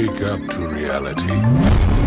wake up to reality.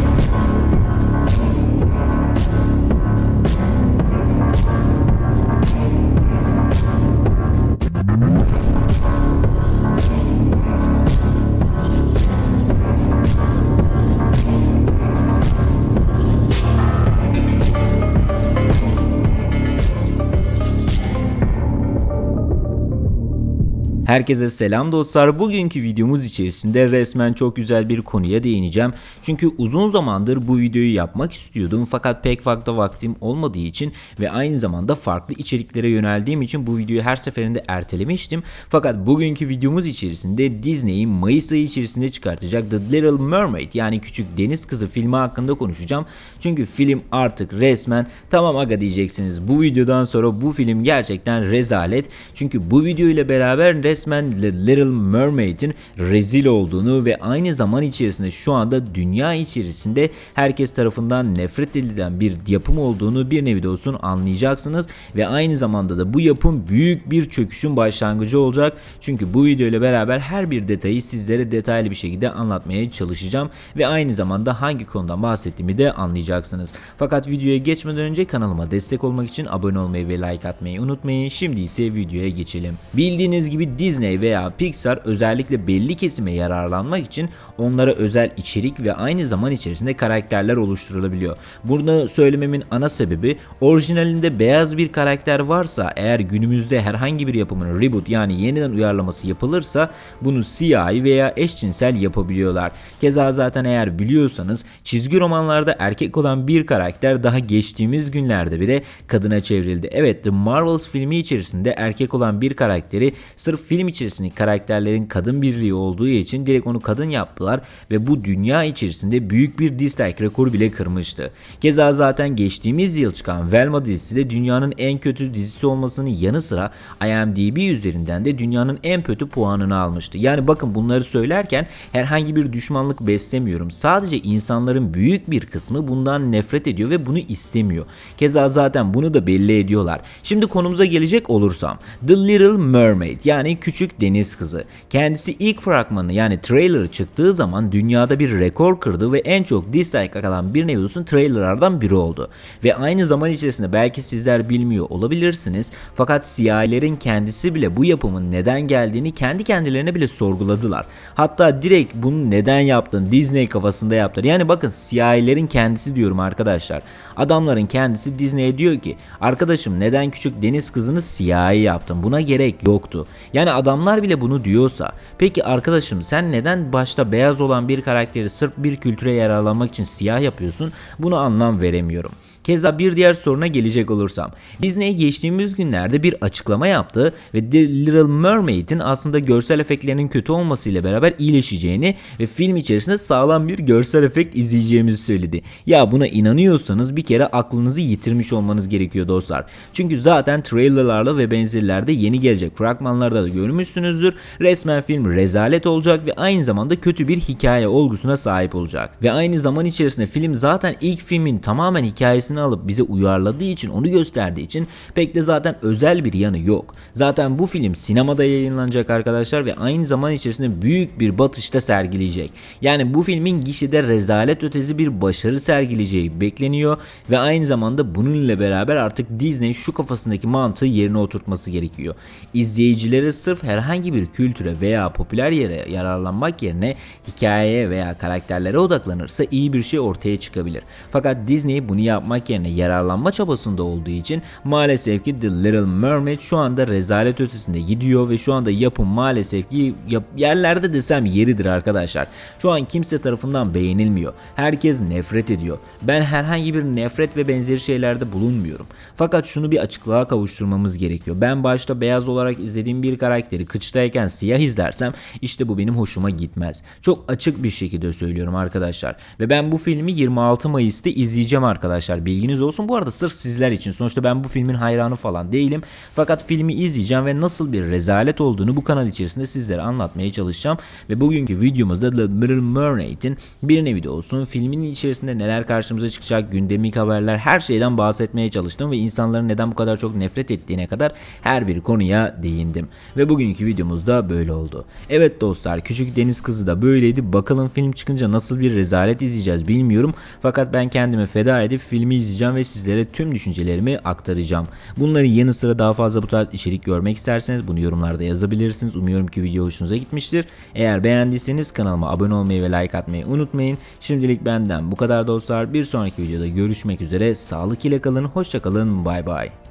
Herkese selam dostlar. Bugünkü videomuz içerisinde resmen çok güzel bir konuya değineceğim. Çünkü uzun zamandır bu videoyu yapmak istiyordum fakat pek fazla vaktim olmadığı için ve aynı zamanda farklı içeriklere yöneldiğim için bu videoyu her seferinde ertelemiştim. Fakat bugünkü videomuz içerisinde Disney'in Mayıs ayı içerisinde çıkartacak The Little Mermaid yani Küçük Deniz Kızı filmi hakkında konuşacağım. Çünkü film artık resmen tamam aga diyeceksiniz. Bu videodan sonra bu film gerçekten rezalet. Çünkü bu video ile beraber resmen The Little Mermaid'in rezil olduğunu ve aynı zaman içerisinde şu anda dünya içerisinde herkes tarafından nefret edilen bir yapım olduğunu bir nevi de olsun anlayacaksınız ve aynı zamanda da bu yapım büyük bir çöküşün başlangıcı olacak. Çünkü bu video ile beraber her bir detayı sizlere detaylı bir şekilde anlatmaya çalışacağım ve aynı zamanda hangi konudan bahsettiğimi de anlayacaksınız. Fakat videoya geçmeden önce kanalıma destek olmak için abone olmayı ve like atmayı unutmayın. Şimdi ise videoya geçelim. Bildiğiniz gibi Disney veya Pixar özellikle belli kesime yararlanmak için onlara özel içerik ve aynı zaman içerisinde karakterler oluşturulabiliyor. Burada söylememin ana sebebi orijinalinde beyaz bir karakter varsa eğer günümüzde herhangi bir yapımın reboot yani yeniden uyarlaması yapılırsa bunu siyahi veya eşcinsel yapabiliyorlar. Keza zaten eğer biliyorsanız çizgi romanlarda erkek olan bir karakter daha geçtiğimiz günlerde bile kadına çevrildi. Evet The Marvels filmi içerisinde erkek olan bir karakteri sırf film içerisindeki karakterlerin kadın birliği olduğu için direkt onu kadın yaptılar ve bu dünya içerisinde büyük bir dislike rekoru bile kırmıştı. Keza zaten geçtiğimiz yıl çıkan Velma dizisi de dünyanın en kötü dizisi olmasının yanı sıra IMDb üzerinden de dünyanın en kötü puanını almıştı. Yani bakın bunları söylerken herhangi bir düşmanlık beslemiyorum. Sadece insanların büyük bir kısmı bundan nefret ediyor ve bunu istemiyor. Keza zaten bunu da belli ediyorlar. Şimdi konumuza gelecek olursam The Little Mermaid yani Küçük Deniz Kızı. Kendisi ilk fragmanı yani trailerı çıktığı zaman dünyada bir rekor kırdı ve en çok dislike alan bir nevi trailerlardan biri oldu. Ve aynı zaman içerisinde belki sizler bilmiyor olabilirsiniz fakat siyahilerin kendisi bile bu yapımın neden geldiğini kendi kendilerine bile sorguladılar. Hatta direkt bunu neden yaptın Disney kafasında yaptılar. Yani bakın siyahilerin kendisi diyorum arkadaşlar. Adamların kendisi Disney'e diyor ki arkadaşım neden küçük deniz kızını siyahi yaptın buna gerek yoktu. Yani adamlar bile bunu diyorsa peki arkadaşım sen neden başta beyaz olan bir karakteri sırf bir kültüre yararlanmak için siyah yapıyorsun bunu anlam veremiyorum. Keza bir diğer soruna gelecek olursam. Disney geçtiğimiz günlerde bir açıklama yaptı ve The Little Mermaid'in aslında görsel efektlerinin kötü olmasıyla beraber iyileşeceğini ve film içerisinde sağlam bir görsel efekt izleyeceğimizi söyledi. Ya buna inanıyorsanız bir kere aklınızı yitirmiş olmanız gerekiyor dostlar. Çünkü zaten trailerlarla ve benzerlerde yeni gelecek fragmanlarda da görmüşsünüzdür. Resmen film rezalet olacak ve aynı zamanda kötü bir hikaye olgusuna sahip olacak. Ve aynı zaman içerisinde film zaten ilk filmin tamamen hikayesini alıp bize uyarladığı için onu gösterdiği için pek de zaten özel bir yanı yok. Zaten bu film sinemada yayınlanacak arkadaşlar ve aynı zaman içerisinde büyük bir batışta sergileyecek. Yani bu filmin gişede rezalet ötesi bir başarı sergileyeceği bekleniyor ve aynı zamanda bununla beraber artık Disney şu kafasındaki mantığı yerine oturtması gerekiyor. İzleyicilere sırf herhangi bir kültüre veya popüler yere yararlanmak yerine hikayeye veya karakterlere odaklanırsa iyi bir şey ortaya çıkabilir. Fakat Disney bunu yapmak yerine yararlanma çabasında olduğu için maalesef ki The Little Mermaid şu anda rezalet ötesinde gidiyor ve şu anda yapım maalesef ki yerlerde desem yeridir arkadaşlar. Şu an kimse tarafından beğenilmiyor. Herkes nefret ediyor. Ben herhangi bir nefret ve benzeri şeylerde bulunmuyorum. Fakat şunu bir açıklığa kavuşturmamız gerekiyor. Ben başta beyaz olarak izlediğim bir karakteri kıçtayken siyah izlersem işte bu benim hoşuma gitmez. Çok açık bir şekilde söylüyorum arkadaşlar. Ve ben bu filmi 26 Mayıs'ta izleyeceğim arkadaşlar bilginiz olsun. Bu arada sırf sizler için. Sonuçta ben bu filmin hayranı falan değilim. Fakat filmi izleyeceğim ve nasıl bir rezalet olduğunu bu kanal içerisinde sizlere anlatmaya çalışacağım. Ve bugünkü videomuzda The Little Mermaid'in bir nevi de olsun filmin içerisinde neler karşımıza çıkacak, gündemik haberler her şeyden bahsetmeye çalıştım ve insanların neden bu kadar çok nefret ettiğine kadar her bir konuya değindim. Ve bugünkü videomuzda böyle oldu. Evet dostlar küçük deniz kızı da böyleydi. Bakalım film çıkınca nasıl bir rezalet izleyeceğiz bilmiyorum. Fakat ben kendimi feda edip filmi izleyeceğim ve sizlere tüm düşüncelerimi aktaracağım. Bunların yanı sıra daha fazla bu tarz içerik görmek isterseniz bunu yorumlarda yazabilirsiniz. Umuyorum ki video hoşunuza gitmiştir. Eğer beğendiyseniz kanalıma abone olmayı ve like atmayı unutmayın. Şimdilik benden bu kadar dostlar. Bir sonraki videoda görüşmek üzere. Sağlık ile kalın. Hoşça kalın. Bay bay.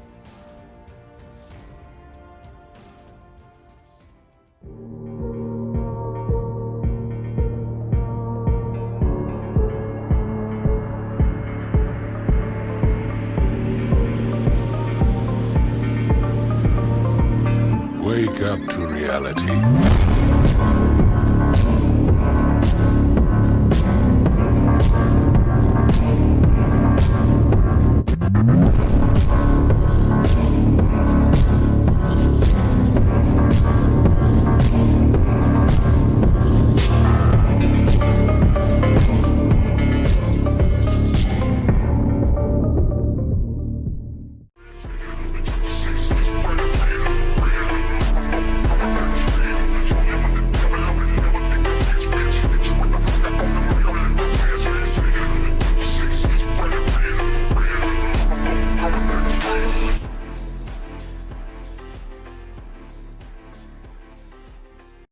Wake up to reality.